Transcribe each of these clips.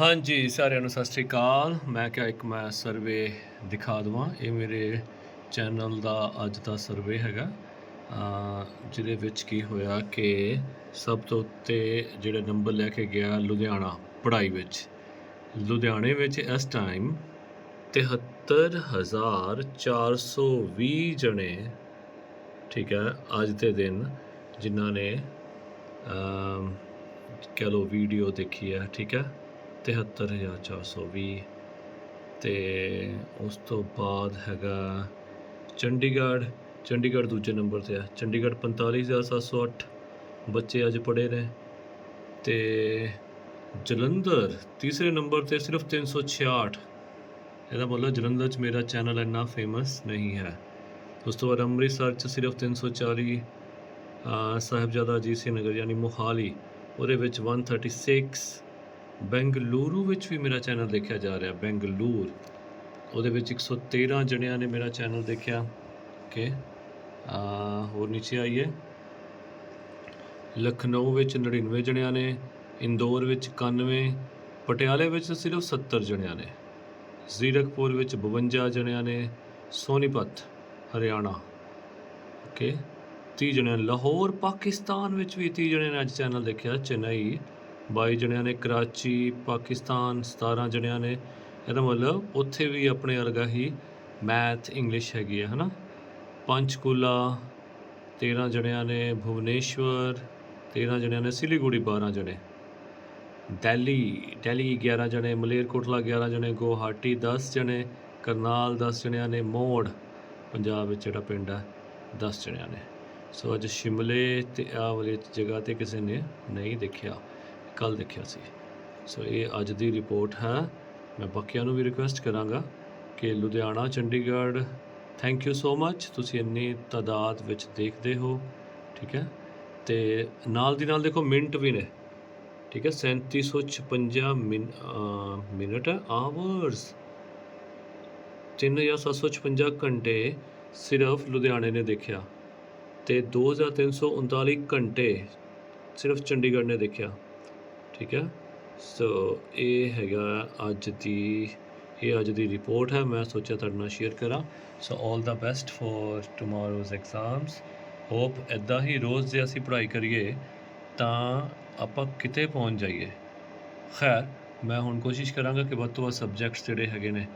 ਹਾਂਜੀ ਸਾਰਿਆਂ ਨੂੰ ਸਤਿ ਸ਼੍ਰੀ ਅਕਾਲ। ਮੈਂ ਕਿਹਾ ਇੱਕ ਮੈਂ ਸਰਵੇ ਦਿਖਾ ਦਵਾਂ। ਇਹ ਮੇਰੇ ਚੈਨਲ ਦਾ ਅੱਜ ਦਾ ਸਰਵੇ ਹੈਗਾ। ਜਿਹਦੇ ਵਿੱਚ ਕੀ ਹੋਇਆ ਕਿ ਸਭ ਤੋਂ ਉੱਤੇ ਜਿਹੜਾ ਨੰਬਰ ਲੈ ਕੇ ਗਿਆ ਲੁਧਿਆਣਾ ਪੜ੍ਹਾਈ ਵਿੱਚ। ਲੁਧਿਆਣੇ ਵਿੱਚ ਇਸ ਟਾਈਮ 73420 ਜਣੇ ਠੀਕ ਹੈ ਅੱਜ ਦੇ ਦਿਨ ਜਿਨ੍ਹਾਂ ਨੇ ਅਮ, ਕਹਿ ਲਓ ਵੀਡੀਓ ਦੇਖੀ ਹੈ ਠੀਕ ਹੈ। 73420 ਤੇ ਉਸ ਤੋਂ ਬਾਅਦ ਹੈਗਾ ਚੰਡੀਗੜ੍ਹ ਚੰਡੀਗੜ੍ਹ ਦੂਜੇ ਨੰਬਰ ਤੇ ਆ। ਚੰਡੀਗੜ੍ਹ 45708 ਬੱਚੇ ਅੱਜ ਪੜ੍ਹੇ ਨੇ ਤੇ ਜਲੰਧਰ ਤੀਸਰੇ ਨੰਬਰ ਤੇ ਸਿਰਫ 366 ਇਹਦਾ ਮਤਲਬ ਜਲੰਧਰ 'ਚ ਮੇਰਾ ਚੈਨਲ ਇੰਨਾ ਫੇਮਸ ਨਹੀਂ ਹੈ। ਉਸ ਤੋਂ ਬਾਅਦ ਅੰਮ੍ਰਿਤਸਰ 'ਚ ਸਿਰਫ 340 ਅਹ ਸਾਹਿਬਜ਼ਾਦਾ ਅਜੀਤ ਸਿੰਘ ਨਗਰ ਯਾਨੀ ਮੋਹਾਲੀ, ਉਹਦੇ ਵਿੱਚ 136 ਬੈਂਗਲੂਰੂ ਵਿੱਚ ਵੀ ਮੇਰਾ ਚੈਨਲ ਦੇਖਿਆ ਜਾ ਰਿਹਾ, ਬੈਂਗਲੂਰ। ਉਹਦੇ ਵਿੱਚ 113 ਜਣਿਆਂ ਨੇ ਮੇਰਾ ਚੈਨਲ ਦੇਖਿਆ ਓਕੇ ਆ ਹੋਰ ਨੀਚੇ ਆਈਏ। ਲਖਨਊ ਵਿੱਚ 99 ਜਣਿਆਂ ਨੇ, ਇੰਦੌਰ ਵਿੱਚ 91 ਪਟਿਆਲੇ ਵਿੱਚ ਸਿਰਫ 70 ਜਣਿਆਂ ਨੇ। ਜ਼ੀਰਕਪੁਰ ਵਿੱਚ 52 ਜਣਿਆਂ ਨੇ, ਸੋਨੀਪਤ, ਹਰਿਆਣਾ। ਓਕੇ 30 ਜਣਿਆਂ ਲਾਹੌਰ, ਪਾਕਿਸਤਾਨ ਵਿੱਚ ਵੀ 30 ਜਣਿਆਂ ਨੇ ਅੱਜ ਚੈਨਲ ਦੇਖਿਆ, ਚੇਨਈ। 22 ਜਣਿਆਂ ਨੇ, ਕਰਾਚੀ, ਪਾਕਿਸਤਾਨ 17 ਜਣਿਆਂ ਨੇ। ਇਹਦਾ ਮਤਲਬ ਉੱਥੇ ਵੀ ਆਪਣੇ ਵਰਗਾ ਹੀ ਮੈਥ, ਇੰਗਲਿਸ਼ ਹੈਗੀ ਹੈ ਹਨਾ? ਪੰਚਕੂਲਾ 13 ਜਣਿਆਂ ਨੇ ਭੁਵਨੇਸ਼ਵਰ 13 ਜਣਿਆਂ ਨੇ ਸਿਲੀਗੁੜੀ 12 ਜਣੇ। ਦਿੱਲੀ ਦਿੱਲੀ 11 ਜਣੇ, ਮਲੇਰਕੋਟਲਾ 11 ਜਣੇ ਗੁਵਾਹਾਟੀ 10 ਜਣੇ, ਕਰਨਾਲ 10 ਜਣਿਆਂ ਨੇ, ਮੋੜ, ਪੰਜਾਬ ਵਿੱਚ ਜਿਹੜਾ ਪਿੰਡ ਹੈ 10 ਜਣਿਆਂ ਨੇ। ਸੋ ਅੱਜ ਸ਼ਿਮਲੇ ਤੇ ਆ ਵਾਲੀ ਜਗ੍ਹਾ ਤੇ ਕਿਸੇ ਨੇ ਨਹੀਂ ਦੇਖਿਆ। ਕੱਲ ਦੇਖਿਆ ਸੀ। ਸੋ ਇਹ ਅੱਜ ਦੀ ਰਿਪੋਰਟ ਹੈ। ਮੈਂ ਬਾਕੀਆਂ ਨੂੰ ਵੀ ਰਿਕੁਐਸਟ ਕਰਾਂਗਾ ਕਿ Ludhiana, Chandigarh thank you so much ਤੁਸੀਂ ਇੰਨੀ ਤਾਦਾਦ ਵਿੱਚ ਦੇਖਦੇ ਹੋ, ਠੀਕ ਹੈ? ਤੇ ਨਾਲ ਦੀ ਨਾਲ ਦੇਖੋ ਮਿੰਟ ਵੀ ਨੇ, ਠੀਕ ਹੈ? 3756 ਮਿਨ ਅਹ ਮਿੰਟ ਹੈ ਆਵਰਸ 3756 ਘੰਟੇ ਸਿਰਫ ਲੁਧਿਆਣੇ ਨੇ ਦੇਖਿਆ। ਤੇ 2339 ਘੰਟੇ ਸਿਰਫ ਚੰਡੀਗੜ੍ਹ ਨੇ ਦੇਖਿਆ। ਠੀਕ ਹੈ। ਸੋ ਇਹ ਹੈਗਾ ਅੱਜ ਦੀ, ਇਹ ਅੱਜ ਦੀ ਰਿਪੋਰਟ ਹੈ। ਮੈਂ ਸੋਚਿਆ ਤੁਹਾਡੇ ਨਾਲ ਸ਼ੇਅਰ ਕਰਾਂ। So 올 the best for tomorrow's exams hope ਐਦਾਂ ਹੀ ਰੋਜ਼ ਜੇ ਅਸੀਂ ਪੜ੍ਹਾਈ ਕਰੀਏ, ਤਾਂ ਆਪਾਂ ਕਿਤੇ ਪਹੁੰਚ ਜਾਈਏ। ਖੈਰ, ਮੈਂ ਹੁਣ ਕੋਸ਼ਿਸ਼ ਕਰਾਂਗਾ ਕਿ ਵੱਧ ਤੋਂ ਵੱਧ ਸਬਜੈਕਟਸ ਜਿਹੜੇ ਹੈਗੇ ਨੇ,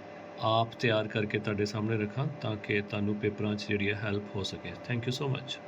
ਆਪ ਤਿਆਰ ਕਰਕੇ ਤੁਹਾਡੇ ਸਾਹਮਣੇ ਰੱਖਾਂ, ਤਾਂ ਕਿ ਤੁਹਾਨੂੰ ਪੇਪਰਾਂ 'ਚ ਜਿਹੜੀ ਹੈ ਹੈਲਪ ਹੋ ਸਕੇ। Thank you so much